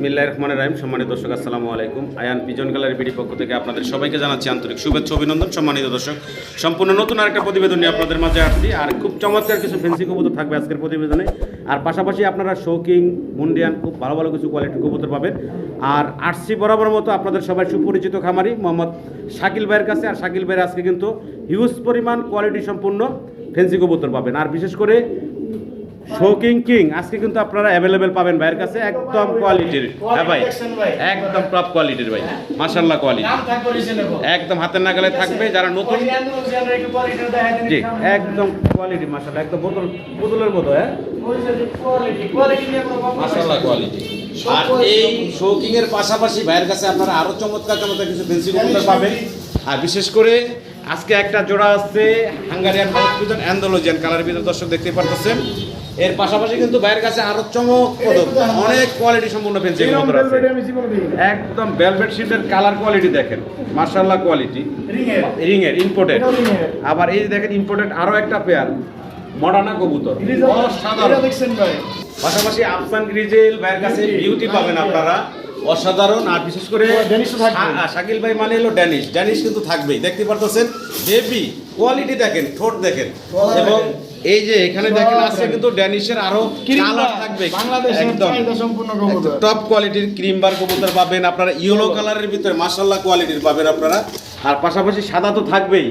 বিসমিল্লাহ রহমান রাহিম। সম্মানিত দর্শক, আসসালামু আলাইকুম। আয়ান পিজন গ্যালারি বিডি পক্ষ থেকে আপনাদের সবাইকে জানাচ্ছি আন্তরিক শুভেচ্ছা, অভিনন্দন। সম্মানিত দর্শক, সম্পূর্ণ নতুন আরেকটা প্রতিবেদন নিয়ে আপনাদের মাঝে আসছি। আর খুব চমৎকার কিছু ফেন্সি কবুতর থাকবে আজকের প্রতিবেদনে। আর পাশাপাশি আপনারা শৌকিং মুন্ডিয়ান, খুব ভালো ভালো কিছু কোয়ালিটির কবুতর পাবেন। আর আরসি বরাবর মতো আপনাদের সবাই সুপরিচিত খামারি মোহাম্মদ শাকিল ভাইয়ের কাছে। আর শাকিল ভাইয়ের আজকে কিন্তু হিউজ পরিমাণ কোয়ালিটি সম্পূর্ণ ফেন্সি কবুতর পাবেন। আর বিশেষ করে শোকিং কিং আজকে কিন্তু আপনারা অ্যাভেলেবেল পাবেন ভাইয়ের কাছে একদম কোয়ালিটির হ্যাঁ ভাই একদম টপ কোয়ালিটির ভাই মাশাল্লাহ কোয়ালিটি একদম হাতের নাগালে থাকবে যারা নতুন জি একদম কোয়ালিটি মাশাল্লাহ একদম বোতল বোতলের মতো হ্যাঁ? মাশাল্লাহ কোয়ালিটি আর এই শৌকিং এর পাশাপাশি ভাইয়ের কাছে আপনারা আরও চমৎকার চমৎকার কিছু ফেন্সি কবুতর পাবেন। আর বিশেষ করে আজকে একটা জোড়া আছে হাঙ্গারিয়ান অ্যান্ডোলজিয়ান কালার ভিতর দর্শক দেখতে পারতেছেন। এর পাশাপাশি কিন্তু ভাইয়ের কাছে আরও চমক অনেক কোয়ালিটি সম্পূর্ণ পেন্সিল একদম ভেলভেট শিটের কালার কোয়ালিটি দেখেন মার্শাল্লাহ কোয়ালিটি রিং এর ইম্পোর্টেড আবার এই দেখেন ইম্পোর্টেড আরও একটা পেয়ার মডার্না কবুতর। অসাধারণ। পাশাপাশি আফসান গ্রিজেল ভাইয়ের কাছে বিউটি পাবেন আপনারা। অসাধারণ আর বিশেষ করে শাকিল ভাই মানে হলো ড্যানিশ ড্যানিশ কিন্তু থাকবেই দেখতে পারতেছেন? হেভি কোয়ালিটি দেখেন ঠোঁট দেখেন। এবং এই যে এখানে দেখেন আছে কিন্তু ড্যানিশের আরও কালার থাকবে। একদম। সম্পূর্ণ কবুতর টপ কোয়ালিটির ক্রিম বার কবুতর পাবেন আপনারা। ইয়েলো কালারের ভিতরে মাশাল্লাহ কোয়ালিটির পাবেন আপনারা। আর পাশাপাশি সাদা তো থাকবেই।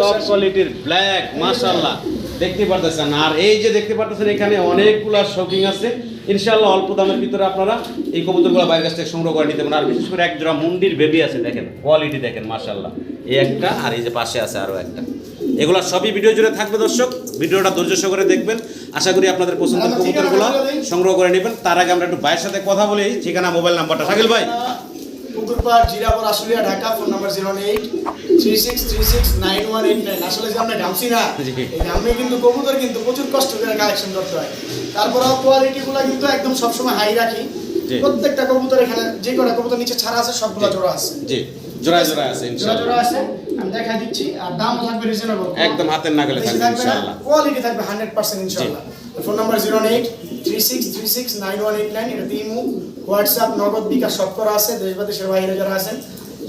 টপ। কোয়ালিটির ব্ল্যাক মাশাল্লাহ দেখতে পারতেছেন। আর এই যে দেখতে পারতেছেন এখানে অনেকগুলা শৌকিং আছে। ইনশাআল্লাহ অল্প দামের ভিতরে আপনারা এই কবুতরগুলো বাইরের কাছ থেকে সংগ্রহ করে নিতে পারেন। আর বিশেষ করে এক জোড়া মুন্ডির বেবি আছে দেখেন কোয়ালিটি দেখেন মার্শাল্লাহ এই একটা আর এই যে পাশে আছে আরও একটা। এগুলো সবই ভিডিও জুড়ে থাকবে দর্শক। ভিডিওটা ধৈর্য সহকারে দেখবেন। আশা করি আপনাদের পছন্দের কবুতরগুলো সংগ্রহ করে নেবেন। তার আগে আমরা একটু ভাইয়ের সাথে কথা বলি। ঠিকানা মোবাইল নাম্বারটা। শাকিল ভাই। Pukurpar Jirapur Ashulia Dhaka phone number zero eight three six three six nine one eight nine. আসলে যে আমরা ঘামছি না এই ঘামে কিন্তু কবুতর কিন্তু প্রচুর কষ্ট করে কালেকশন করতে হয়। তারপরেও কোয়ালিটি গুলো কিন্তু একদম সবসময় হাই রাখি। প্রত্যেকটা কবুতর এখানে যে কটা কবুতর নিচে ছাড়া আছে সবগুলো। জোড়া আছে। জি। জোড়ায় জোড়ায় আছে জোড়া ইনশাআল্লাহ। জোড়া আছে। আমি দেখাই দিচ্ছি আর দামও থাকবে রিজনেবল একদম হাতের নাগালে থাকবে ইনশাআল্লাহ। কোয়ালিটি থাকবে হান্ড্রেড পার্সেন্ট ইনশাল্লাহ phone number zero eight three six three six nine one eight nine এটা ইমো হোয়াটসঅ্যাপ নগদ বিকাশ সব করা আছে দেশ বা দেশের বাইরে যারা আছেন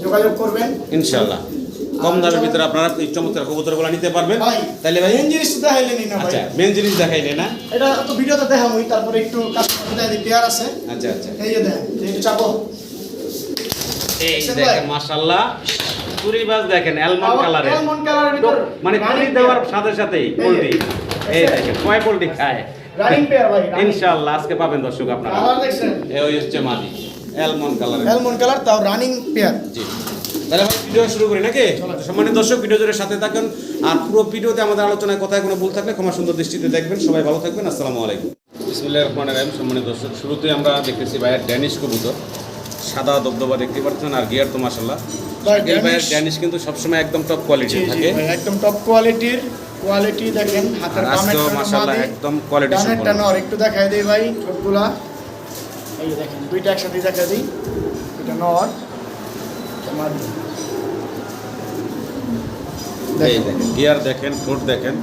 যোগাযোগ করবেন। ইনশাআল্লাহ। কম দামের ভিতরে আপনারা এই চমৎকার কবুতরগুলো নিতে পারবেন। তাহলে ভাই মেন জিনিস দেখাইলেনি না ভাই। আচ্ছা মেন জিনিস দেখাইলে না? এটা তো ভিডিওতে দেখাবই তারপরে একটু কাস্টমার দিই পেয়ার আছে। আচ্ছা আচ্ছা। এই যে দেখেন একটু চাপো। এই দেখেন? মাশাআল্লাহ। চুরি বাস দেখেন অ্যালমন্ড কালারের এমন কালারের ভিতর মানে চুরি দেওয়ার সাথে সাথেই পোল্ট্রি। এই দেখেন কয় পোল্ট্রি খায়? রানিং পেয়ার ভাই ইনশাআল্লাহ আজকে পাবেন দর্শক আপনারা। এই হচ্ছে মাদি অ্যালমন্ড কালারের এমন কালার তাও রানিং পেয়ার জি। তাহলে ভাই ভিডিও শুরু করি নাকি? সম্মানিত দর্শক ভিডিও জুড়ে সাথে থাকুন। আর পুরো ভিডিওতে আমাদের আলোচনায় কথায় কোনো ভুল থাকলে ক্ষমা সুন্দর দৃষ্টিতে দেখবেন। সবাই ভালো থাকবেন আসসালামু আলাইকুম। বিসমিল্লাহির রহমানির রহিম। সম্মানিত দর্শক শুরুতে আমরা দেখতেছি ভাইয়ের ড্যানিশ কবুতর। সাদা দবদবা দেখতে পাচ্ছেন আর গিয়ার তো মাশাল্লাহ ভাই, শাকিল ভাইয়ের ড্যানিশ- ড্যানিশ কিন্তু সবসময় একদম টপ কোয়ালিটির থাকে। একদম টপ কোয়ালিটির কোয়ালিটি দেখেন হাতের আজকেও মাদি, একদম কোয়ালিটি ডানেরটা নর একটু দেখাই দেই ভাই ঠোঁটগুলা এই দেখেন দুইটা একসাথে দেখাই দিই। এটা নর দেখেন। গিয়ার দেখেন ঠোঁট দেখেন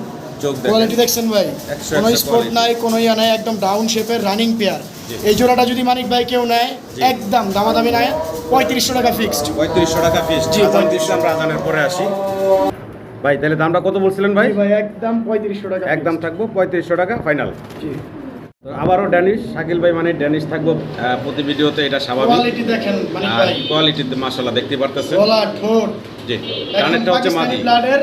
চোখ দেখেন। কোয়ালিটি দেখছেন ভাই? কোনো স্পট নাই কোনো ইয়া নাই একদম ডাউন শেপের রানিং পেয়ার। এই জোড়াটা যদি মানিক ভাই কেউ নেয়। একদম দামাদামি নেয় পঁয়ত্রিশশো টাকা ফিক্সড পঁয়ত্রিশশো টাকা ফিক্সড জি, পঁয়ত্রিশশো। আমরা আজানের পরে আসি। ভাই তাহলে দামটা কত বলছিলেন ভাই? ভাই একদম পঁয়ত্রিশশো টাকা একদম থাকব পঁয়ত্রিশশো টাকা ফাইনাল জি। আবারও ড্যানিশ শাকিল ভাই মানে ড্যানিশ থাকব প্রতি ভিডিওতে এটা স্বাভাবিক। কোয়ালিটি দেখেন মাসাল্লাহ দেখতে পারতেছেন। গলা ঠোঁট। জি ডানেরটা হচ্ছে মাদি। ব্লাডের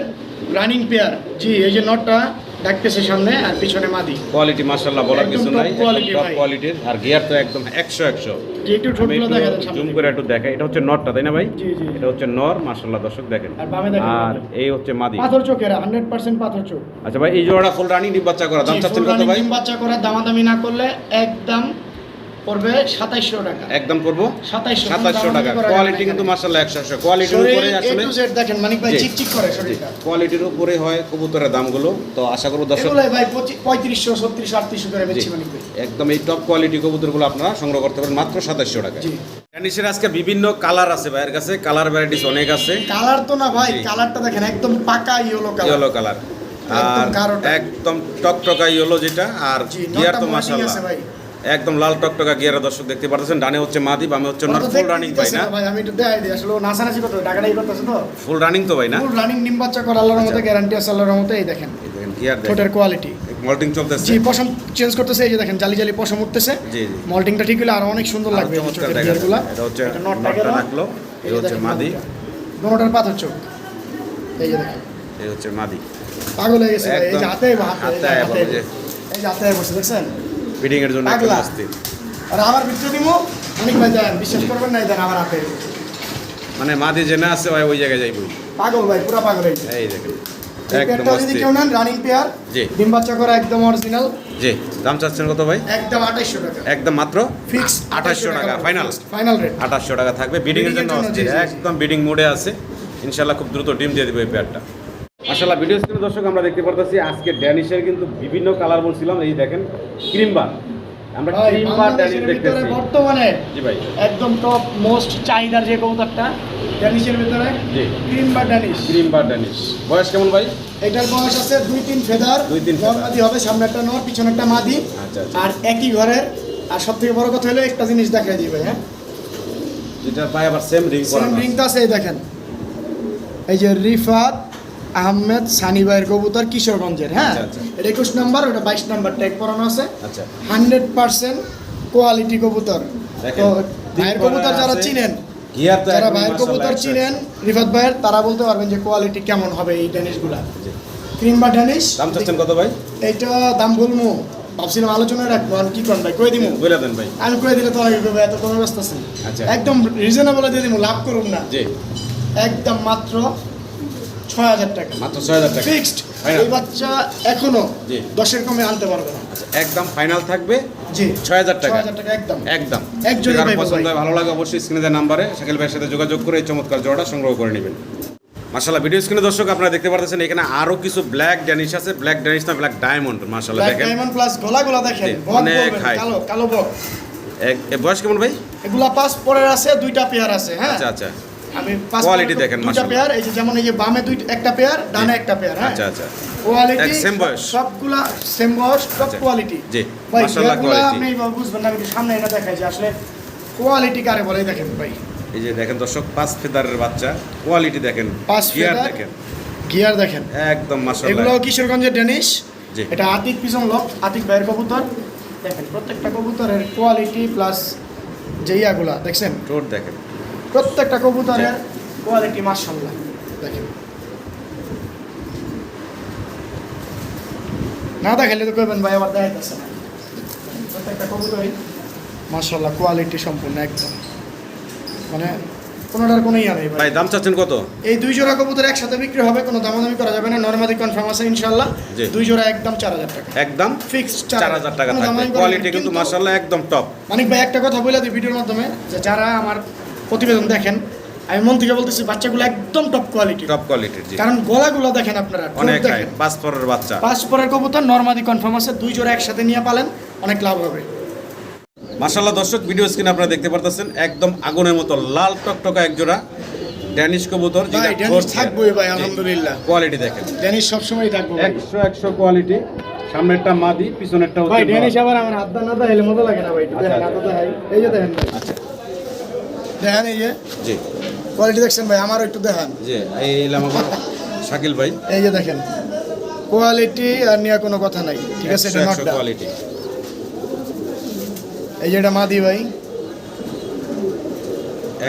রানিং পেয়ার জি এই যে নটটা ডাকতেছে সামনে আর পিছনে মাদি। কোয়ালিটি মাশাআল্লাহ বলার কিছু নাই। টপ কোয়ালিটির আর গিয়ার তো একদম একশো একশো। যে একটু ঠোঁটগুলো জুম করে একটু দেখা এটা হচ্ছে নরটা তাই না ভাই। এটা হচ্ছে নর মাশাআল্লাহ দর্শক দেখেন। আর এই হচ্ছে মাদি। পাথর চোখের হান্ড্রেড পার্সেন্ট পাথর চোখ। আচ্ছা ভাই এই জোড়া ফুল রানিং ডিম বাচ্চা করা দাম চাচ্ছেন কত ভাই? ডিম বাচ্চা করা দামাদামি না করলে একদম পড়বে সাতাইশশো টাকা। একদম করব 2700 সাতাশশো টাকা। কোয়ালিটি কিন্তু মাসাল্লাহ একশো একশো। কোয়ালিটির উপরে আসলে দেখেন মানিক ভাই চিকচিক করে কোয়ালিটির উপরে হয় কবুতরের দামগুলো। তো আশা করব দর্শক ভাই পঁয়ত্রিশশো ছত্রিশশো আটত্রিশশো করে বেচছি মানিক ভাই। একদম এই টপ কোয়ালিটি কবুতরগুলো আপনারা সংগ্রহ করতে পারেন মাত্র টাকা ড্যানিশের আজকে বিভিন্ন কালার আছে ভাইয়ের কাছে। কালার ভ্যারাইটিস অনেক আছে। কালার তো না ভাই কালারটা দেখেন একদম পাকা ইয়েলো কালার ইয়েলো কালার একদম আর। একদম টকটকা ইয়েলো যেটা। আর গিয়ার তো একদম লাল টকটকা গিয়ারের দর্শক দেখতে পারতেছেন। ডানে হচ্ছে মাদি বামে হচ্ছে নর ফুল রানিং ভাই না? ভাই আমি একটু দেখাই দিই। আসলে নাচানাচি করতে টাকাটাই করতেছে তো। ফুল রানিং তো ভাই না? ফুল রানিং নিম বাচ্চা করা আল্লাহর মতো আচ্ছা। গ্যারান্টি আছে আল্লাহর মতো এই দেখেন। এই দেখেন গিয়ার দেখেন? ঠোঁটের কোয়ালিটি মল্টিং চলতেছে। জি পশম চেঞ্জ করতেছে এই যে দেখেন জালি জালি পশম উঠতেছে। জি জি। মল্টিংটা ঠিক হলে আরও অনেক সুন্দর লাগবে। যাচ্ছে। এটা হচ্ছে এটা নটটা নটটা গেল। এই হচ্ছে মাদি। দোনোটার পাথর চোখ। এই যে দেখেন। এই হচ্ছে মাদি পাগল হয়ে গেছে এই যে হাতে হাতে। এই যে হাতে বসে দেখছেন? ফিডিং এর জন্য অস্থির আর আমার ভিতরে দিব? অনেক দেন বিশ্বাস করবেন না দেন আমার হাতে। মানে মাদি জেনে আছে ভাই ওই জায়গায় যাইবই পাগল ভাই পুরা পাগল এই যে। দেখেন একদম যদি কেউ নেন রানিং পেয়ার জি। ডিম বাচ্চা করা একদম অরিজিনাল জি দাম চাচ্ছেন কত ভাই? একদম আঠাইশশো টাকা। একদম মাত্র? ফিক্স আঠাশশো টাকা ফাইনাল ফাইনাল রেট আঠাশশো টাকা থাকবে। বিডিং এর জন্য। একদম বিডিং মোডে আছে। ইনশাল্লাহ খুব দ্রুত ডিম দিয়ে দিবে এই পেয়ারটা মাশাল্লাহ ভিডিও স্ক্রিনে দর্শক আমরা দেখতে পারতেছি আজকে ড্যানিশের কিন্তু বিভিন্ন কালার বলছিলাম এই দেখেন ক্রিম বার আমরা ভাই ক্রিম বার ড্যানিশ দেখতেছি। বর্তমানে জি ভাই। একদম টপ মোস্ট চাহিদার যে কবুতরটা ড্যানিশের ভিতরে জি। ক্রিম বা ড্যানিশ। ক্রিম বার ড্যানিশ। বয়স কেমন ভাই? এটার বয়স আছে দুই তিন ফেদার। দুই তিন। মাদি হবে সামনে একটা নর পিছনে একটা মাদি। আচ্ছা আচ্ছা। আর একই ঘরের আর সব থেকে বড় কথা হলো একটা জিনিস দেখাই দিবে হ্যাঁ? যেটা পাই আবার সেম রিং সেম রিংটা আছে এই দেখেন। এই যে রিফাত আহমেদ সানি ভাইয়ের কবুতর কিশোরগঞ্জের হ্যাঁ? আচ্ছা, আচ্ছা। এটা একুশ নাম্বার ওটা বাইশ নাম্বার ট্যাগ করানো আছে। আচ্ছা। হান্ড্রেড পার্সেন্ট কোয়ালিটি কবুতর। তো ভাইয়ের কবুতর যারা চিনেন যারা ভাইয়ের কবুতর চিনেন। রিফাত ভাইয়ের তারা বলতে পারবেন যে কোয়ালিটি কেমন হবে এই ড্যানিশগুলা। ক্রিম বা ড্যানিশ দাম চাচ্ছেন কত ভাই? এইটা দাম বলব ভাবছিলাম আলোচনায় রাখব আর কি করেন ভাই? কয়ে দিমু। বলে দেন ভাই। আমি কয়ে দিলে তো অনেক করবে এত কমে ব্যস্ত আছেন। একদম রিজনেবল দিয়ে দিমু লাভ করুন না। জি। একদম মাত্র ছয় হাজার টাকা। মাত্র ছয় হাজার টাকা। ফিক্সড এই বাচ্চা এখনও। দশের কমে আনতে পারবে না। আচ্ছা, একদম ফাইনাল থাকবে। জি। ছয় হাজার টাকা। একদম। একদম। পাইবো পছন্দ হয় ভালো লাগে অবশ্যই স্ক্রিনে নাম্বারে শাকিল ভাইয়ের সাথে যোগাযোগ করে এই চমৎকার জোড়াটা সংগ্রহ করে নেবেন। মাশাল্লাহ ভিডিও স্ক্রিনে দর্শক আপনারা দেখতে পারতেছেন এখানে আরও কিছু ব্ল্যাক ড্যানিশ আছে। ব্ল্যাক ড্যানিশ না ব্ল্যাক ডায়মন্ড মাশাল্লাহ দেখেন। ডায়মন্ড প্লাস গলা গলা দেখেন অনেক high। কালো কালো বক। এক- বয়স কেমন ভাই? এগুলা পাঁচ পরের আছে দুইটা পেয়ার আছে হ্যাঁ? আচ্ছা আচ্ছা। আমি Quality দেখেন, দুইটা পেয়ার এই যে যেমন এই যে বামে দুই একটা পেয়ার ডানে একটা পেয়ার হ্যাঁ? আচ্ছা আচ্ছা। কোয়ালিটি বয়স। সবগুলা সেম বয়স সব আচ্ছা। কোয়ালিটি জি, মাশাআল্লাহ আপনি বুঝবেন না আমি সামনে এটা দেখাই যে আসলে কোয়ালিটি কারে বলে দেখেন ভাই। এই যে দেখেন দর্শক পাঁচ ফেদারের বাচ্চা কোয়ালিটি দেখেন পাঁচ গিয়ার দেখেন। গিয়ার দেখেন। একদম মাশাল্লাহ এগুলো কিশোরগঞ্জের ডেনিশ। এটা আতিক পিছন লক আতিক ভাইয়ের কবুতর। দেখেন প্রত্যেকটা কবুতরের কোয়ালিটি প্লাস যে ইয়াগুলা দেখছেন? ঠোঁট দেখেন। প্রত্যেকটা কবুতরের কোয়ালিটি মার্শাল্লাহ দেখেন। না দেখাইলে তো কইবেন ভাই আবার দেখাইতেছে না। প্রত্যেকটা কবুতরই মার্শাল্লাহ কোয়ালিটি সম্পূর্ণ একদম। মানে কোনোটার কোনো ইয়া নেই ভাই। দাম চাচ্ছেন কত? এই দুই জোড়া কবুতর একসাথে বিক্রি হবে কোনো দামাদামি করা যাবে না। নর্মালি কনফার্ম আছে ইনশাল্লাহ দুই জোড়া একদম চার হাজার টাকা। একদম ফিক্সড চার হাজার টাকা কোয়ালিটি কিন্তু মাশাল্লাহ একদম টপ মানিক ভাই একটা কথা বলে দিই ভিডিওর মাধ্যমে যে যারা আমার প্রতিবেদন দেখেন আমি মন থেকে বলতেছি বাচ্চাগুলো একদম টপ কোয়ালিটি টপ কোয়ালিটির জি। কারণ গলাগুলো দেখেন আপনারা অনেক দেখেন। পাঁচ পরের বাচ্চা। পাঁচ পরের কবুতর নর্মালি কনফার্ম আছে দুই জোড়া একসাথে নিয়ে পালেন অনেক লাভ হবে। মাশাল্লাহ দর্শক ভিডিও স্ক্রিনে আপনারা দেখতে পারতেছেন একদম আগুনের মতো লাল টকটকা এক জোড়া ড্যানিশ কবুতর ভাই ড্যানিশ থাকবোই ভাই আলহামদুলিল্লাহ। কোয়ালিটি দেখেন। ড্যানিশ সবসময় থাকব ভাই। একশো একশো কোয়ালিটি সামনেরটা মাদি পিছনেরটা ভাই ড্যানিশ আবার আমার হাত না দেখাইলে মজা লাগে না ভাই আচ্ছা, দেখেন আচ্ছা। এই যে দেখেন আচ্ছা। দেখেন এই যে। জি। কোয়ালিটি দেখছেন ভাই আমারও একটু দেখান। জি এই আমার শাকিল ভাই। এই যে দেখেন কোয়ালিটি আর নিয়ে কোনো কথা নাই ঠিক আছে? এটা কোয়ালিটি এই যে এটা মাদি ভাই।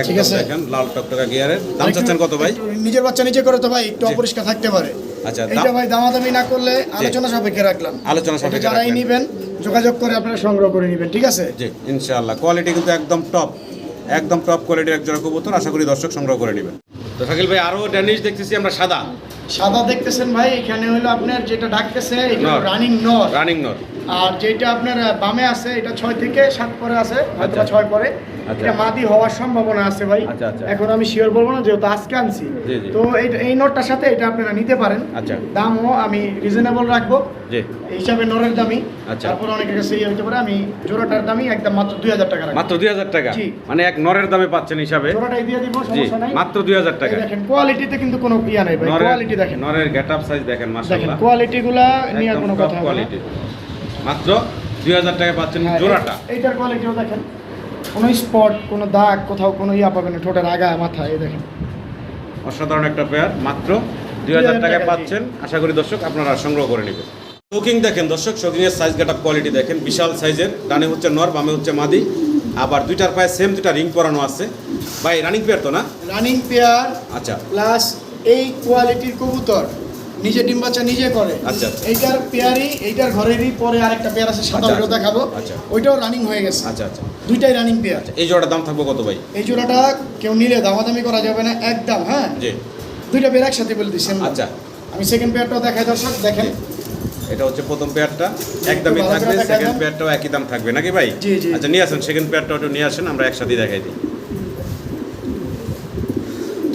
ঠিক আছে। দেখেন লাল টকটকা গিয়ারের। দাম চাচ্ছেন কত ভাই? নিজের বাচ্চা নিজে করে তো ভাই একটু। অপরিষ্কার থাকতে পারে। আচ্ছা দাম ভাই দামাদামি না করলে আলোচনা সাপেক্ষে রাখলাম। আলোচনা এটা সাপেক্ষে যারাই। নিবেন যোগাযোগ করে আপনারা সংগ্রহ করে নেবেন ঠিক আছে? জি ইনশাআল্লাহ। কোয়ালিটি কিন্তু একদম টপ একদম টপ কোয়ালিটির একজোড়া কবুতর আশা করি দর্শক সংগ্রহ করে নেবেন। তো শাকিল ভাই আরও ড্যানিশ দেখতেছি আমরা সাদা। সাদা দেখতেছেন ভাই এখানে হলো আপনার যেটা ডাকতেছে এটা রানিং নর রানিং নর আর যেটা আপনার বামে আছে এটা ছয় থেকে সাত পরে আছে হয়তো আচ্ছা। ছয় পরে। আচ্ছা। এটা মাদি হওয়ার সম্ভাবনা আছে ভাই। আচ্ছা। এখন আমি শিওর বলব না যেহেতু আজকে আনছি। তো এই নোটটার সাথে এটা আপনারা নিতে পারেন। দামও আমি রিজনেবল রাখব। হিসাবে নরের দামি। তারপর অনেকের কাছে ইয়ে হইতে পারে আমি জোড়াটার দামই একদম মাত্র দুই হাজার টাকা মাত্র দুই হাজার টাকা? মানে এক নরের দামে পাচ্ছেন হিসাবে? জোড়াটাই দিয়ে দিব সমস্যা নাই। মাত্র দুই হাজার টাকা। দেখেন কোয়ালিটিতে কিন্তু কোনো ইয়া নাই ভাই কোয়ালিটি দেখেন। নরের গেট আপ সাইজ দেখেন মাশাআল্লাহ। নিয়ে কোনো কথা কোয়ালিটি মাত্র দুই হাজার টাকা পাচ্ছেন হ্যাঁ, জোড়াটা। এইটার কোয়ালিটিও দেখেন। কোনো স্পট কোনো দাগ কোথাও কোনো ইয়া পাবেন না ঠোঁটের আগা মাথা এই দেখেন। অসাধারণ একটা পেয়ার মাত্র দুই হাজার টাকায় টাকা, পাচ্ছেন। আশা করি দর্শক আপনারা সংগ্রহ করে নেবেন। শোকিং দেখেন দর্শক শোকিং সাইজ গেট কোয়ালিটি দেখেন বিশাল সাইজের ডানে হচ্ছে নর বামে হচ্ছে মাদি। আবার দুইটার পায়ে সেম দুইটা রিং পরানো আছে। ভাই রানিং পেয়ার তো না? রানিং পেয়ার আচ্ছা। প্লাস এই কোয়ালিটির কবুতর। নিজে ডিম বাচ্চা নিজে করে। আচ্ছা, আচ্ছা। এইটার পেয়ারই এইটার ঘরেরই পরে আরেকটা পেয়ার আছে সাদা আচ্ছা, দেখাবো। আচ্ছা। ওইটাও রানিং হয়ে গেছে। আচ্ছা আচ্ছা। দুইটাই রানিং পেয়ার। এই জোড়ার দাম থাকবে কত ভাই? এই জোড়াটা কেউ নিলে দামাদামি করা যাবে না একদম হ্যাঁ? জি। দুইটা পেয়ার একসাথে বলে দিচ্ছি আমরা। আচ্ছা। আমি সেকেন্ড পেয়ারটাও দেখাই দর্শক দেখেন। এটা হচ্ছে প্রথম পেয়ারটা। একদমই থাকবে সেকেন্ড পেয়ারটাও একই দাম থাকবে নাকি ভাই? জি, জি। আচ্ছা নিয়ে আসেন সেকেন্ড পেয়ারটাও একটু নিয়ে আসেন আমরা একসাথে দেখাই দিই।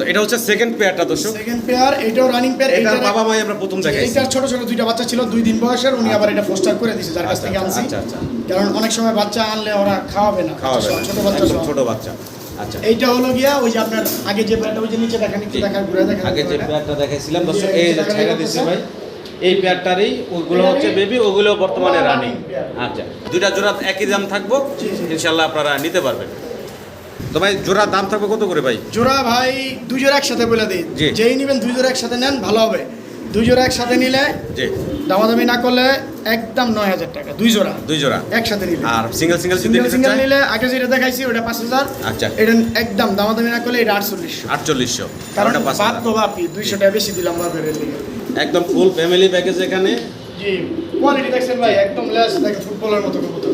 তো এটা হচ্ছে সেকেন্ড পেয়ারটা দর্শক। সেকেন্ড পেয়ার এটাও রানিং পেয়ার এটার বাবা মাই আমরা প্রথম দেখাইছি। এইটার ছোট ছোট দুইটা বাচ্চা ছিল দুই দিন বয়সের উনি আবার এটা পোস্টার করে দিয়েছে যার কাছ আচ্ছা থেকে আনছি। আচ্ছা আচ্ছা। কারণ অনেক সময় বাচ্চা আনলে ওরা খাওয়াবে না। ছোট বাচ্চা ছোট বাচ্চা। আচ্ছা। এইটা হলো গিয়া ওই যে আপনার আগে যে পেয়ারটা ওই যে নিচে দেখেন একটু দেখা ঘুরে দেখেন। আগে যে পেয়ারটা দেখাইছিলাম দর্শক এই যে এটা ছেড়ে দেখা ভাই। এই পেয়ারটারই ওগুলো হচ্ছে বেবি ওগুলো বর্তমানে রানিং আচ্ছা। দুইটা জোড়া একই দাম থাকব। ইনশাল্লাহ আপনারা নিতে পারবেন। তো ভাই জোড়ার দাম থাকবে কত করে ভাই? জোড়া ভাই দুই জোড়া একসাথে বলে দিই। যেই নেবেন দুই জোড়া একসাথে নেন ভালো হবে। দুই জোড়া একসাথে নিলে জি। দামাদামি না করলে একদম নয় হাজার টাকা দুই জোড়া। দুই জোড়া। একসাথে নিলে। আর সিঙ্গেল সিঙ্গেল সিঙ্গেল সিঙ্গেল নিলে আগে যেটা দেখাইছি ওটা পাঁচ হাজার। আচ্ছা। এটা একদম দামাদামি না করলে এটা আটচল্লিশশো। আটচল্লিশশো। কারণ বাদ তো বাপি দুইশো টাকা বেশি দিলাম বাপের একদম ফুল ফ্যামিলি প্যাকেজ এখানে। জি। কোয়ালিটি দেখছেন ভাই একদম লেস দেখেন ফুটবলের মতো কবুতর।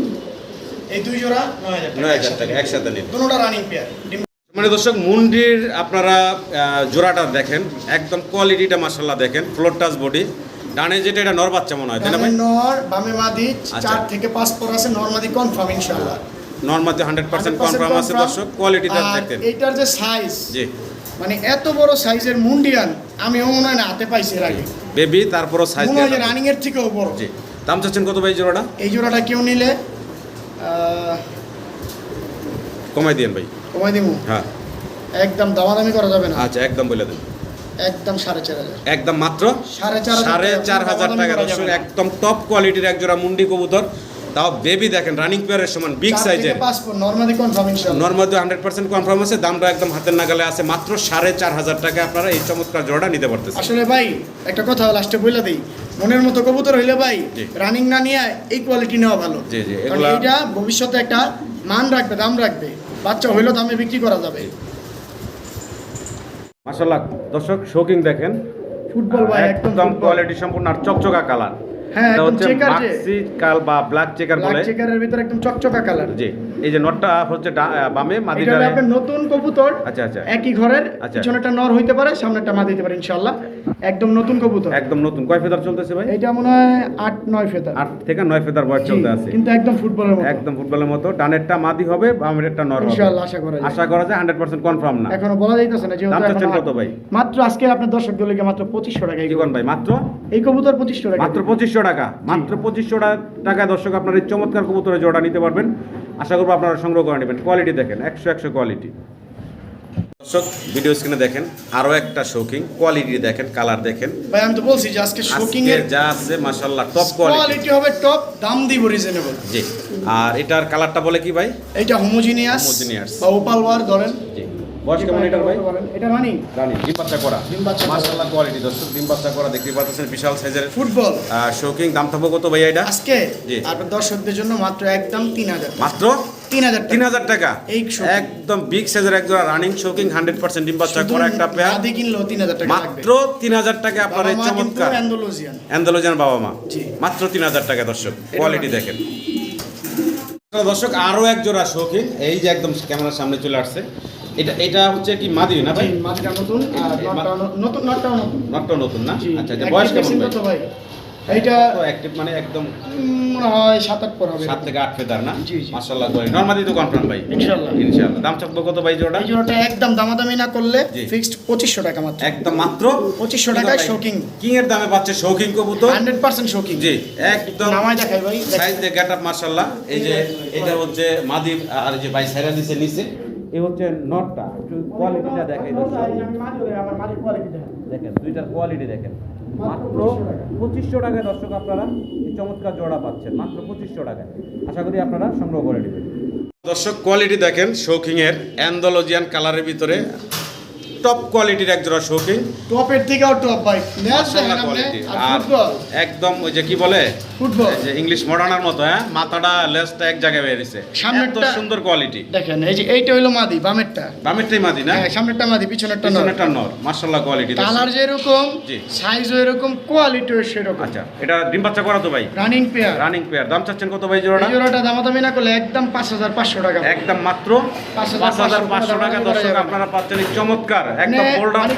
এই দুই জোড়া নয় হাজার টাকা। নয় হাজার টাকা একসাথে নিন। দুটোটা রানিং পেয়ার মানে দর্শক মুন্ডির আপনারা জোড়াটা দেখেন একদম কোয়ালিটিটা মাসাল্লাহ দেখেন ফ্লোর টাচ বডি ডানে যেটা এটা নর বাচ্চা মনে হয় তাই না ভাই? নর বামে মাদি আচ্ছা। চার থেকে পাঁচ পর আছে নর মাদি কনফার্ম ইনশাআল্লাহ হান্ড্রেড পার্সেন্ট 100% কনফার্ম আছে দর্শক কোয়ালিটিটা দেখেন। এইটার যে সাইজ জি। মানে এত বড় সাইজের মুন্ডিয়ান আমি মনে হয় না হাতে পাইছি এর আগে। বেবি তারপরও সাইজ রানিং এর থেকেও বড়। জি। দাম চাচ্ছেন কত ভাই জোড়াটা? এই জোড়াটা কেউ নিলে কমাই দিন ভাই। কমাই দিব হ্যাঁ। একদম দামাদামি করা যাবে না। আচ্ছা একদম বলে দেন। একদম সাড়ে চার হাজার। একদম মাত্র সাড়ে চার সাড়ে টাকা, চার হাজার টাকা একদম টপ কোয়ালিটির এক জোড়া মুন্ডি কবুতর। তাও বেবি দেখেন রানিং পেয়ারের সমান বিগ সাইজের নর্মালি হান্ড্রেড পার্সেন্ট কনফার্ম আছে দামটা একদম হাতের নাগালে আছে মাত্র সাড়ে চার হাজার টাকা আপনারা এই চমৎকার জোড়াটা নিতে পারতেছেন। আসলে ভাই একটা কথা লাস্টে বলে দিই মনের মতো কবুতর হইলে ভাই রানিং না নিয়ে এই কোয়ালিটি নেওয়া ভালো। জি, জি, এইটা ভবিষ্যতে একটা মান রাখবে দাম রাখবে। বাচ্চা হইলেও দামে বিক্রি করা যাবে। মাসাল্লাহ দর্শক শোকিং দেখেন। ফুটবল ভাই একদম কোয়ালিটি সম্পূর্ণ আর চকচকা কালার হ্যাঁ, এটা হচ্ছে checker যে। মাক্সি কাল বা ব্ল্যাক চেকার বলে চেকারের ভিতরে একদম চকচকা কালার জি এই যে নটটা হচ্ছে বামে এটা মাদিটা আপনার নতুন কবুতর আচ্ছা, আচ্ছা। একই ঘরের আচ্ছা। পিছনে একটা নর হইতে পারে সামনে একটা মা দিতে পারে ইনশাআল্লাহ একদম নতুন কবুতর। একদম নতুন। কয় ফেদার চলতেছে ভাই? এটা মনে হয় আট নয় ফেতা আট থেকে নয় ফেদার বয়স চলতে আছে কিন্তু একদম ফুটবলের মতো। একদম ফুটবলের মতো। ডানেরটা মাদি হবে বামেরটা নর হবে। ইনশাআল্লাহ আশা করা যায়। আশা করা যায় হান্ড্রেড পার্সেন্ট কনফার্ম না। এখনও বলা যাইতেছে না যেহেতু দাম চাচ্ছেন কত ভাই? মাত্র আজকে আপনার মাত্র টাকা জীবন ভাই মাত্র? এই কবুতর টাকা। মাত্র টাকা। মাত্র টাকা। দর্শক আপনার এই চমৎকার কবুতরের জোড়া নিতে পারবেন। আশা করব আপনারা সংগ্রহ করে নেবেন। কোয়ালিটি দেখেন একশো একশো কোয়ালিটি দর্শক ভিডিও স্ক্রিনে দেখেন আরও একটা শৌকিং কোয়ালিটি দেখেন কালার দেখেন। ভাই আমি তো বলছি যে আজকে শোকিং এর যা আছে মাশাল্লাহ টপ কোয়ালিটি হবে টপ দাম দিব রিজনেবল জি। আর এটার কালারটা বলে কি ভাই? এটা হোমোজিনিয়াস Homogeneous। বা ওপাল ওয়ার ধরেন। জি। বয়স কেমন এটার ভাই? এটা রানিং। রানি ডিম বাচ্চা করা। ডিম বাচ্চা করা। মাশাল্লাহ কোয়ালিটি দর্শক ডিম বাচ্চা করা দেখতে পাচ্ছেন বিশাল সাইজের ফুটবল শৌকিং দাম থাকবে কত ভাই এটা? আজকে? জি। আপনার দর্শকদের জন্য মাত্র একদম তিন হাজার। মাত্র তিন হাজার টাকা। একদম বিগ সাইজের একজোড়া রানিং শৌকিং হান্ড্রেড পার্সেন্ট ডিম বাচ্চা করা একটা পেয়ার আদি কিনলেও তিন হাজার টাকা লাগবে। মাত্র তিন হাজার টাকা আপনার এই বাবা মা কিন্তু চমৎকার। অ্যান্ডালুজিয়ান বাবা মা। মাত্র তিন হাজার টাকা দর্শক কোয়ালিটি দেখেন। দর্শক আরও এক জোড়া শৌখিন এই যে একদম ক্যামেরার সামনে চলে আসছে। এটা এটা হচ্ছে কি মাদি না ভাই? মাঝটা নতুন নটটাও নতুন। নটটাও নতুন না? আচ্ছা আচ্ছা বয়স কেমন ভাই। অ্যাক্টিভ মানে একদম মনে হয় সাত আট পর হবে সাত থেকে আট ফেদার না? জি, জি। মাশাআল্লাহ করে নরমালি তো কনফার্ম ভাই। ইনশাআল্লাহ। ইনশাআল্লাহ। দাম চাপবো কত ভাই জোড়া এই জোড়াটা একদম দামাদামি না করলে ফিক্সড পঁচিশশো টাকা মাত্র। একদম মাত্র? 2500 টাকায় শৌখিন। কিং এর দামে পাচ্ছে শৌখিন কবুতর? হান্ড্রেড পার্সেন্ট শৌখিন জি একদম। নামাই দেখাই ভাই সাইজ মাশাআল্লাহ। এই যে এটা হচ্ছে মাদি আর এই যে ভাই সাইরা দিছে নিচে। এই হচ্ছে নটটা একটু কোয়ালিটিটা দেখাই দর্শক। দেখেন। দুইটার কোয়ালিটি দেখেন। মাত্র পঁচিশশো টাকায় দর্শক আপনারা এই চমৎকার জোড়া পাচ্ছেন, মাত্র পঁচিশশো টাকায়। আশা করি আপনারা সংগ্রহ করে নেবেন। দর্শক কোয়ালিটি দেখেন শৌখিংয়ের অ্যান্ডোলজিয়ান কালারের ভিতরে টপ কোয়ালিটির এক জোড়া শৌকিং টপের থেকেও টপ ভাই। কোয়ালিটি আর একদম ওই যে কি বলে? ফুটবল এই যে ইংলিশ মডার্নার মতো হ্যাঁ? মাথাটা লেজটা এক জায়গায় বেরিয়েছে এত সামনেরটা- সুন্দর কোয়ালিটি দেখেন এই যে এইটা হইল মাদি বামেরটা। বামেরটাই মাদি না? হ্যাঁ সামনেরটা মাদি পিছনেরটা নর। পিছনেরটা নর। মাশাআল্লাহ কোয়ালিটি কালার যেরকম জি। সাইজও এরকম কোয়ালিটিও সেরকম। আচ্ছা এটা ডিম বাচ্চা করা তো ভাই? রানিং পেয়ার রানিং পেয়ার দাম চাচ্ছেন কত ভাই জোড়াটা? এই দাম দামাদামি না করলে একদম পাঁচ হাজার পাঁচশো টাকা। একদম মাত্র পাঁচ হাজার পাঁচ হাজার পাঁচশো পাঁচশো টাকা টাকা দর্শক আপনারা পাচ্ছেন চমৎকার একদম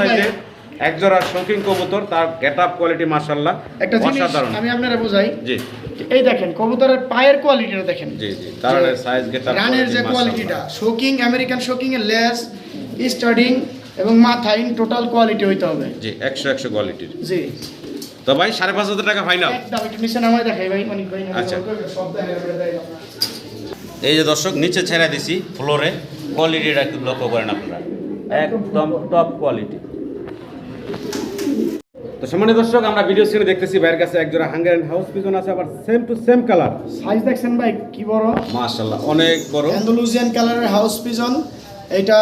সাইজে ভাই। শৌখিন কবুতর তার গেট আপ কোয়ালিটি মাশাল্লাহ একটা জিনিস আমি আপনারা বুঝাই জি। এই দেখেন কবুতরের পায়ের কোয়ালিটিটা দেখেন। জি জি তার সাইজ গেট আপ রানের যে কোয়ালিটিটা show king American show king এর লেস স্টার্টিং এবং মাথা ইন টোটাল কোয়ালিটি হইতে হবে। জি একশো একশো কোয়ালিটির জি। তো ভাই সাড়ে পাঁচ হাজার টাকা ফাইনাল একদম একটু নিচে নামাই দেখাই ভাই মানিক ভাই আচ্ছা। সব দেখাই। এই যে দর্শক নিচে ছেড়ে দিছি ফ্লোরে কোয়ালিটিটা একটু লক্ষ্য করেন আপনারা। একদম টপ কোয়ালিটি তো সম্মানিত দর্শক আমরা ভিডিও স্ক্রিনে দেখতেছি ভাইয়ের কাছে একজোড়া হাঙ্গারিয়ান হাউস পিজন আছে আবার same to same colour size দেখছেন ভাই কি বড়? মাশাআল্লাহ অনেক বড়। অ্যান্ডালুজিয়ান কালারের হাউস পিজন এটা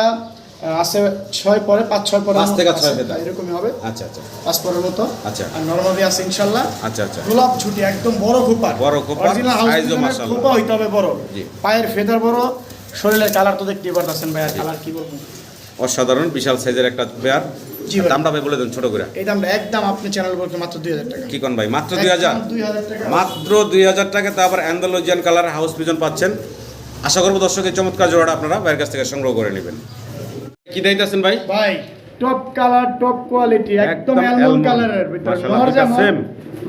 আছে ছয় পরে পাঁচ ছয় পরে পাঁচ থেকে ছয় ভেতর। এরকমই হবে। আচ্ছা আচ্ছা। পাঁচ পরের মতো। আচ্ছা। আর নরমালি আছে ইনশাল্লাহ। আচ্ছা আচ্ছা। গোলাপ ছুটি একদম বড় খোপা। বড় খোপা, ও মাশাআল্লাহ। খোপা হইতে হবে বড়। জি। পায়ের ফেদার বড় শরীরের কালার তো দেখতেই পারতেছেন ভাই কালার কি বলব? অসাধারণ বিশাল সাইজের একটা পেয়ার জি দামটা ভাই বলে দেন ছোট করে। এই দামটা একদম আপনি চ্যানেল বলতে মাত্র দুই হাজার টাকা। কি কোন ভাই? মাত্র দুই হাজার? টাকা। মাত্র দুই হাজার টাকাতে আবার অ্যান্ডালোজিয়ান কালার হাউস পিজন পাচ্ছেন। আশা করব দর্শকের চমৎকার জোড়াটা আপনারা বাইরের কাছ থেকে সংগ্রহ করে নেবেন। কি দিতেছেন ভাই? ভাই টপ কালার টপ কোয়ালিটি একদম অ্যালমন্ড কালারের ভিতর। নর যেমন same।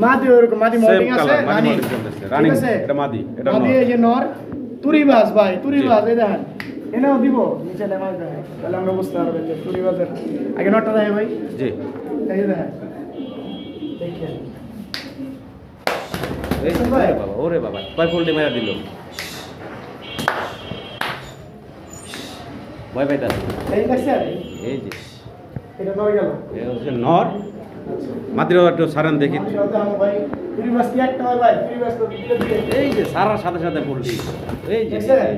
মাদি ওরকম মাদি মল্টিং আছে? রানিং। আছে? এটা মাদি, এটা মাদি এই যে নর তুরিবাজ ভাই তুরিবাজ এই দেখেন। এনেও দিব নিচে নেমাজ দেখেন তাহলে আমরা বুঝতে পারবেন যে তুরিবাজের আগে নটটা দেখে ভাই। জি। এই যে দেখেন। ভাই? বাবা ওরে বাবা কয় ফুল মেরা দিল। ভয় পাইতা এই যে। এটা নর গেল। এ হচ্ছে নর। মাটির একটু সারান দেখি। এই যে সারার সাথে সাথে ফুলটি এই যে দেখছেন?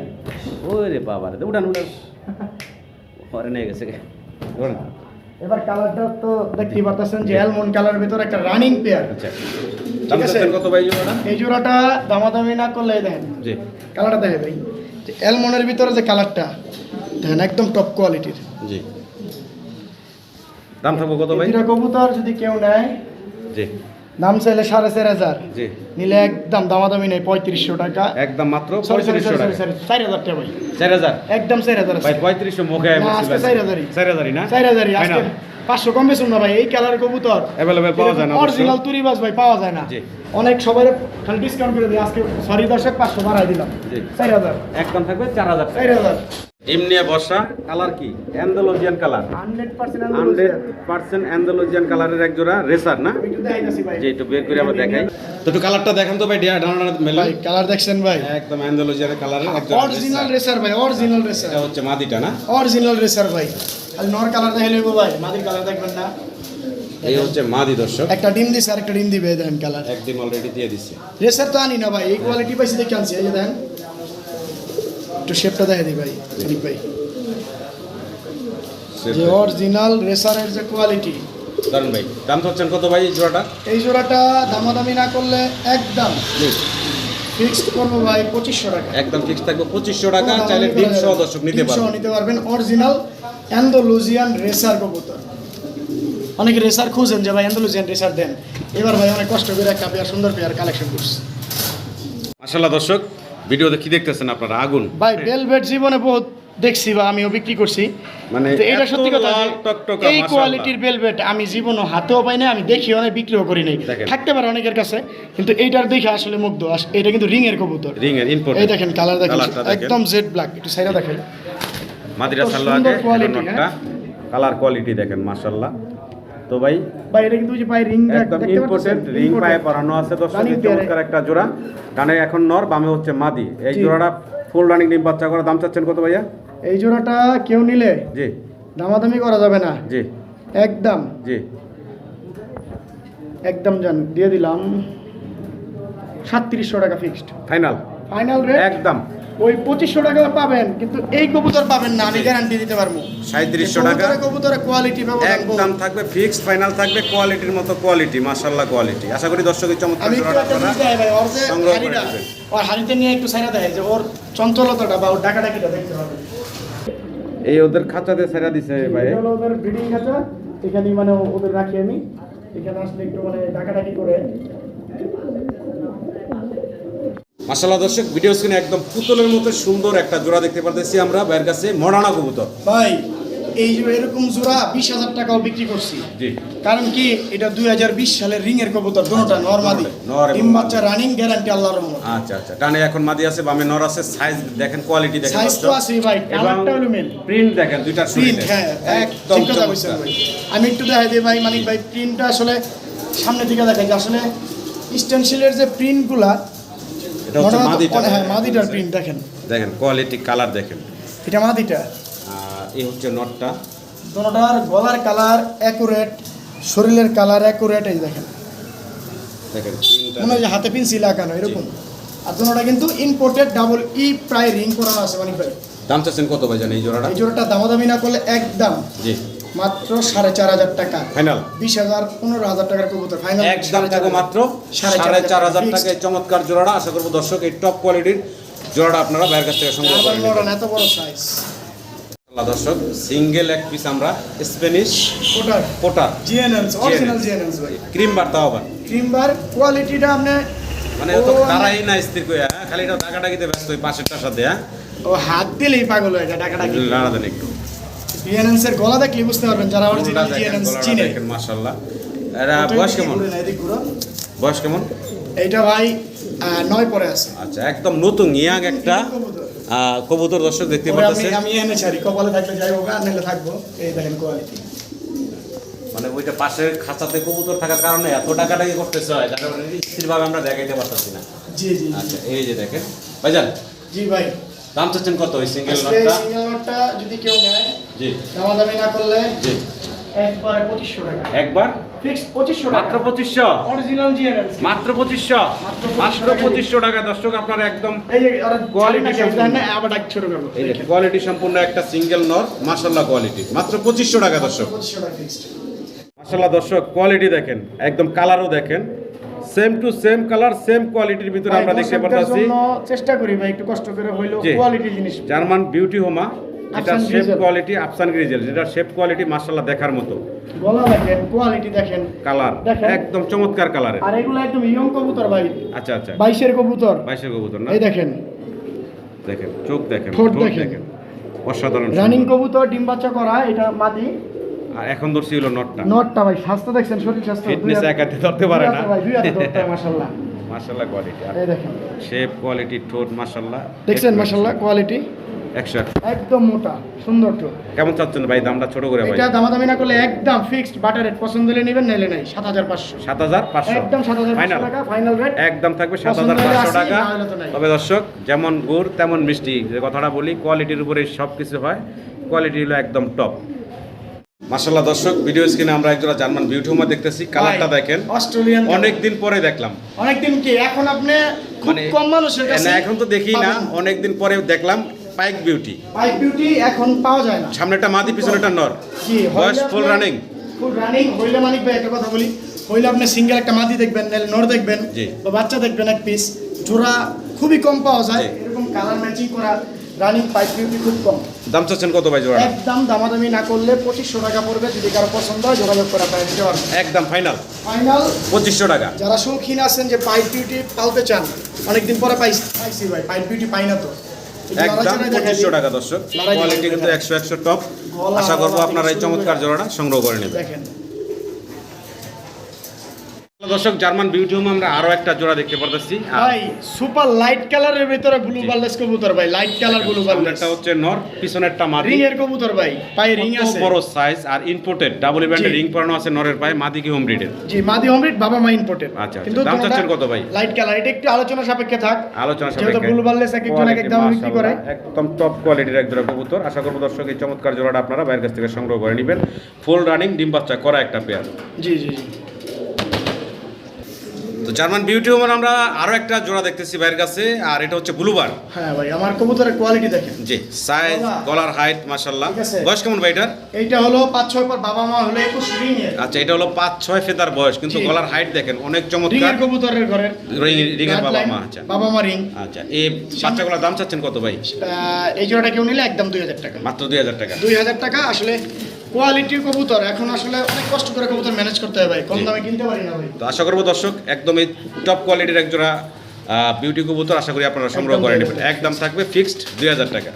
ওরে বাবা রে উঠান উঠান। পরে নিয়ে গেছে। এবার কালারটা তো দেখতেই পারতেছেন যে অ্যালমন্ড কালারের ভিতর একটা রানিং পেয়ার আচ্ছা। ঠিক আছে। কত ভাই জোড়াটা? এই জোড়াটা দামাদামি না করলে দেখেন। জি। কালারটা দেখে ভাই। যে অ্যালমন্ডের ভিতরে যে কালারটা দেখেন একদম টপ কোয়ালিটির জি। দাম থাকব কত ভাই? এটা কবুতর যদি কেউ নেয় জি। দাম চাইলে সাড়ে চার হাজার। জি। নিলে একদম দামাদামি নেই পঁয়ত্রিশশো টাকা। একদম মাত্র পঁয়ত্রিশশো টাকা। চার হাজার টাকা ভাই। চার হাজার? একদম চার হাজার ভাই পঁয়ত্রিশশো মুখে আজকে চার হাজারই। চার হাজারই না? চার হাজারই আজকে? পাঁচশো কম বেশি না ভাই এই কালার কবুতর। অ্যাভেলেবেল পাওয়া যায় না। অরিজিনাল তুরিবাজ ভাই পাওয়া যায় না। অনেক সবাই খালি ডিসকাউন্ট করে দিই আজকে সরি দর্শক পাঁচশো বাড়াই দিলাম। চার হাজার। একদম থাকবে চার হাজার চার হাজার। এমনি বর্ষা কালার কি? Andalusian colour. Hundred percent percent কালারের এক জোড়া রেসার না? যে একটু বের করে আমরা দেখাই। তো একটু কালারটা দেখান তো ভাই ডানা মেলা। কালার দেখছেন ভাই? একদম অ্যান্ডালোজিয়ানের কালারের এক জোড়া অরিজিনাল রেসার। ভাই অরিজিনাল রেসার। এটা হচ্ছে মাদিটা না? অরিজিনাল রেসার ভাই। খালি নর কালার দেখে নেব ভাই মাদির কালার দেখবেন না। এই হচ্ছে মাদি দর্শক। একটা ডিম দিছে আর একটা ডিম দিবে দেখেন কালার। একদিন অলরেডি দিয়ে দিচ্ছে রেসার তো আনি না ভাই এই কোয়ালিটি পাইছি দেখে আনছি এই দেখেন একটু শেপটা দেখে দিই ভাই অনিক ভাই। যে অরিজিনাল রেসারের যে কোয়ালিটি দারুণ ভাই। দাম হচ্ছেন কত ভাই এই জোড়াটা? এই জোড়াটা দামাদামি না করলে একদম ফিক্সড করব ভাই পঁচিশশো টাকা। একদম ফিক্স থাকবে পঁচিশশো টাকা চাইলে ডিম সহ দর্শক নিতে পারবেন নিতে পারবেন অরিজিনাল অ্যান্ডোলুজিয়ান রেসার কবুতর। অনেকে রেসার খুঁজেন যে ভাই অ্যান্ডোলুজিয়ান রেসার দেন। এবার ভাই অনেক কষ্ট করে একটা পেয়ার সুন্দর পেয়ার কালেকশন করছি। মাসাল্লাহ দর্শক ভিডিওতে কি দেখতেছেন আপনারা? আগুন? ভাই বেলভেট জীবনে বহুত দেখছি বা আমিও বিক্রি করছি। মানে এটা সত্যি কথা এই মাশাআল্লাহ। কোয়ালিটির বেলভেট আমি জীবনও হাতেও পাই না আমি দেখি অনেক বিক্রিও করি নাই। থাকতে পারে অনেকের কাছে কিন্তু এইটার দেখে আসলে মুগ্ধ। এটা কিন্তু রিং এর কবুতর। রিং এর ইনপুট এই দেখেন কালার দেখেন একদম জেড ব্ল্যাক একটু সাইডে দেখেন মাদিরা কত সাল্লো সুন্দর আগে quality, নটটা। কালার কোয়ালিটি দেখেন মাশাল্লাহ তো ভাই ভাই এটা কিন্তু যে পায়ে রিং একদম ইম্পোর্টেড রিং পায়ে পরানো আছে দর্শক চমৎকার একটা জোড়া। ডানে এখন নর বামে হচ্ছে মাদি। এই জোড়াটা ফুল রানিং ডিম বাচ্চা করা দাম চাচ্ছেন কত ভাইয়া? এই জোড়াটা কেউ নিলে জি। দামাদামি করা যাবে না। জি। একদম। জি। একদম জান দিয়ে দিলাম। সাতত্রিশশো টাকা ফিক্সড ফাইনাল ফাইনাল রেট একদম। ওই পঁচিশশো টাকা পাবেন কিন্তু এই কবুতর পাবেন না আমি গ্যারান্টি দিতে পারব। সাঁত্রিশশো টাকা। কবুতরে কবুতরের কোয়ালিটি একদম থাকবে ফিক্সড ফাইনাল থাকবে কোয়ালিটির মতো কোয়ালিটি মাশাল্লাহ কোয়ালিটি আশা করি দর্শকের চমৎকার সংগ্রহ করে ওর হাড়িতে নিয়ে একটু সাইডা দেয় যে ওর চঞ্চলতাটা বা ওর ডাকাডাকিটা দেখতে হবে। এই ওদের খাঁচাতে ছেড়া দিছে ভাই। এটা হলো ওদের ব্রিডিং খাঁচা এখানেই মানে ওদের রাখি আমি। এখানে আসলে একটু মানে ডাকাডাকি করে। মাশাল্লাহ দর্শক ভিডিও স্ক্রিনে একদম পুতুলের মতো সুন্দর একটা জোড়া দেখতে পারতেছি আমরা ভাইয়ের কাছে মডানা কবুতর। ভাই এই যে এরকম জোড়া বিশ হাজার টাকাও বিক্রি করছি। জি। কারণ কি এটা দুই হাজার বিশ সালের রিং এর কবুতর দুটোটা নর্মাদি নর এবং ডিম বাচ্চা রানিং গ্যারান্টি আল্লাহর রহমত। আচ্ছা আচ্ছা টানে এখন মাদি আছে বামে নর আছে সাইজ দেখেন কোয়ালিটি দেখেন সাইজ তো আছে ভাই কালারটা হলো মেন প্রিন্ট দেখেন দুইটা প্রিন্ট হ্যাঁ এক একদম ঠিক চমৎকার। ভাই। আমি একটু দেখাই দিই ভাই মানিক ভাই প্রিন্টটা আসলে সামনে থেকে দেখাই যে আসলে স্টেনসিলের যে প্রিন্টগুলা এটা হচ্ছে মাদিটা। হ্যাঁ মাদিটার প্রিন্ট দেখেন। দেখেন কোয়ালিটি কালার দেখেন। এটা মাদিটা। আর এই হচ্ছে নটটা দোনোটার গলার কালার অ্যাকুরেট শরীরের কালার অ্যাকুরেট এই দেখেন। দেখেন মনে হয় হাতে পেন্সিল লাগানো এরকম। আর দোনোটা কিন্তু ইম্পোর্টেড ডাবল ই প্রায় রিং করানো আছে মানিক ভাই। দাম চাচ্ছেন কত ভাই জানেন এই জোড়াটা? এই জোড়াটা দামাদামি না করলে একদম। জি। মাত্র সাড়ে চার হাজার টাকা। ফাইনাল বিশ হাজার পনেরো হাজার টাকার কবুতর। ফাইনাল একদম থাকো মাত্র সাড়ে চার হাজার। টাকায় চমৎকার জোড়াটা। আশা করব দর্শক এই টপ কোয়ালিটির জোড়াটা আপনারা বাইরের কাছ থেকে সংগ্রহ আবার করে মডার্ন নেবেন। এত বড় সাইজ দর্শক সিঙ্গেল এক পিস আমরা স্প্যানিশ ওটার পোটার জিএনএলস অরিজিনাল জিএনএলস ভাই। ক্রিম বার তাও আবার। ক্রিমবার কোয়ালিটিটা আপনি মানে তো তারাই না স্থির করে হ্যাঁ? খালি এটা ডাকাডাকিতে ব্যস্ত ওই পাশেরটার সাথে হ্যাঁ? ও হাত দিলেই পাগল হয়ে যায় টাকাটা লাড়া দেন একটু। জিএনএলস এর গলা দেখলে বুঝতে পারবেন যারা অরিজিনাল গলাটা চিনে। মাশাআল্লাহ। এরা বয়স কেমন। বয়স কেমন? এইটা ভাই নয় পরে আছে। আচ্ছা একদম নতুন ইয়াং একটা কবুতর। দর্শক দেখতে ওরে আমি এনে ছাড়ি কপালে থাকলে যাই হোক আর নাহলে থাকব। এই দেখেন কোয়ালিটি মানে ওইটা পাশের খাঁচাতে কবুতর থাকার কারণে এত টাকাটাকি করতেছে? হয় যার কারণে স্থিরভাবে আমরা দেখাইতে পারতেছি না। জি জি। আচ্ছা এই যে দেখেন। ভাইজান? জি ভাই। দাম চাচ্ছেন কত? ওই সিঙ্গেল নটটা সিঙ্গেল নোটটা যদি কেউ নেয় জি। দামাদামি না করলে জি। একবারে পঁচিশশো টাকা। একবার? মাত্র পঁচিশশো? মাত্র পঁচিশশো? মাত্র 2500 পঁচিশশো টাকা। দর্শক আপনার একদম এই যে ওরা Quality quality সম্পূর্ণ। না আবার ডাক শুরু করব। এই যে কোয়ালিটি সম্পূর্ণ একটা সিঙ্গেল নর মাশাল্লাহ কোয়ালিটি মাত্র পঁচিশশো টাকা দর্শক। মাশাল্লাহ দর্শক কোয়ালিটি দেখেন একদম কালারও দেখেন। Same to same colour same কোয়ালিটির ভিতরে আমরা দেখতে পারতাছি। চেষ্টা করি ভাই একটু কষ্ট করে হইল। কোয়ালিটি জিনিস। জার্মান বিউটি হোমা আফসান শেপ কোয়ালিটি আফসান গ্রিজেল যেটা শেপ কোয়ালিটি মাশাল্লাহ দেখার মতো। গলা দেখেন কোয়ালিটি দেখেন। কালার একদম চমৎকার কালারের আর এগুলো একদম ইয়ং কবুতর ভাই। আচ্ছা আচ্ছা। বাইশের কবুতর। বাইশের কবুতর না? এই দেখেন। দেখেন চোখ দেখেন ঠোঁট। দেখেন। অসাধারণ রানিং কবুতর ডিম বাচ্চা করা এটা মাদি। আর এখন ধরছি হলো নটটা। নটটা ভাই স্বাস্থ্য দেখছেন শরীর স্বাস্থ্য ফিটনেস একাতে ধরতে পারে না। দুই হাতে ধরতে হয় মাশাআল্লাহ। কোয়ালিটি এই দেখেন। শেপ কোয়ালিটি ঠোঁট মাশাল্লাহ দেখছেন মাশাআল্লাহ কোয়ালিটি। একদম মোটা সুন্দর তো কেমন চাচ্ছেন ভাই দামটা ছোট করে ভাই? এটা দামাদামি না করলে একদম ফিক্সড বাটার রেট পছন্দ হলে নেবেন নাইলে নাই একদম সাত হাজার ফাইনাল টাকা ফাইনাল রেট একদম থাকবে সাত পছন্দ হাজার হলে পাঁচশো আসি, টাকা। তবে দর্শক যেমন গুড় তেমন মিষ্টি যে কথাটা বলি কোয়ালিটির উপরে সব কিছু হয় কোয়ালিটি হলো একদম টপ মাসাল্লাহ দর্শক ভিডিও স্ক্রিনে আমরা একজোড়া জার্মান বিউটি হোমা দেখতেছি। কালারটা দেখেন। অস্ট্রেলিয়ান অনেক দিন পরে দেখলাম। অনেকদিন কি? এখন আপনি খুব মানে কম মানুষের কাছে না এখন তো দেখি না। অনেক দিন পরে দেখলাম পাইক বিউটি পাইপ বিউটি এখন পাওয়া যায় না। সামনেটা মাদি পিছনেটা নর। জি বয়স ফুল রানিং ফুল রানিং হইলে মানিক ভাই একটা কথা বলি। হইলে আপনি সিঙ্গেল একটা মাদি দেখবেন নাহলে নর দেখবেন। বা বাচ্চা দেখবেন এক পিস জোড়া খুবই কম পাওয়া যায়। এরকম কালার ম্যাচিং করা রানিং পাইপ বিউটি খুব কম। দাম চাচ্ছেন কত ভাই জোড়া একদম দামাদামি না করলে পঁচিশশো টাকা পড়বে যদি কারও পছন্দ হয় যোগাযোগ করে আপনারা নিতে পারবেন। একদম ফাইনাল ফাইনাল পঁচিশশো টাকা। যারা শৌখিন আছেন যে পাইপ বিউটি পালতে চান অনেকদিন পরে পাই পাইছি ভাই পাইপ বিউটি পাই না তো। একদম পঁচিশশো টাকা দর্শক। কোয়ালিটি কিন্তু একশো একশো টপ আশা করব আপনারা এই চমৎকার জোড়াটা সংগ্রহ করে নেবেন। দর্শক জার্মান বিউটি হোম আমরা আরও একটা জোড়া দেখতে পারতেছি। ভাই সুপার লাইট কালারের ভিতরে ব্লু বার্লেস কবুতর ভাই লাইট কালার ব্লু বার্লেস সামনেরটা হচ্ছে নর পিছনেরটা মাদি। রিং এর কবুতর ভাই পায়ে রিং আছে। বড় সাইজ আর ইম্পোর্টেড ডাবল ব্যান্ডের রিং পরানো আছে নরের পায়ে মাদি কি হোম ব্রিডের জি মাদি হোমরিড বাবা মা ইম্পোর্টেড আচ্ছা, কিন্তু দাম চাচ্ছেন কত ভাই? লাইট কালার এটা একটু আলোচনা সাপেক্ষে থাক। আলোচনা যেহেতু সাপেক্ষে। ব্লু বার্লেস এক একজন এক এক দামে বিক্রি করে। একদম টপ কোয়ালিটির এক জোড়া কবুতর। আশা করব দর্শক এই চমৎকার জোড়াটা আপনারা বাইরের কাছ থেকে সংগ্রহ করে নেবেন। ফুল রানিং ডিম বাচ্চা করা একটা পেয়ার। জি জি জি। তো জার্মান বিউটি ওমান আমরা আরও একটা জোড়া দেখতেছি ভাইয়ের কাছে আর এটা হচ্ছে ব্লুবার হ্যাঁ ভাই আমার কবুতরের কোয়ালিটি দেখেন। জি সাইজ গলার হাইট আছে। বয়স কেমন ভাই এইটা হলো পাঁচ ছয় পর বাবা মা হলো একুশ রিং এর আচ্ছা এটা হলো পাঁচ ছয় ফেদার বয়স কিন্তু গলার হাইট দেখেন অনেক রিং চমৎকার। এর কবুতরের ঘরের রিং- রিংয়ের বাবা মা আচ্ছা। বাবা মা রিং। আচ্ছা এই বাচ্চাগুলোর দাম চাচ্ছেন কত ভাই? এই জোড়াটা কেউ নিলে একদম দুই হাজার টাকা। মাত্র দুই হাজার টাকা। দুই হাজার টাকা আসলে কোয়ালিটির কবুতর এখন আসলে অনেক কষ্ট করে কবুতর ম্যানেজ করতে হয় ভাই কম দামে কিনতে পারি না ভাই। তো আশা করব দর্শক একদমই টপ কোয়ালিটির একজোড়া বিউটি কবুতর আশা করি আপনারা সংগ্রহ করে নেবেন। একদম থাকবে ফিক্সড দুই হাজার টাকা।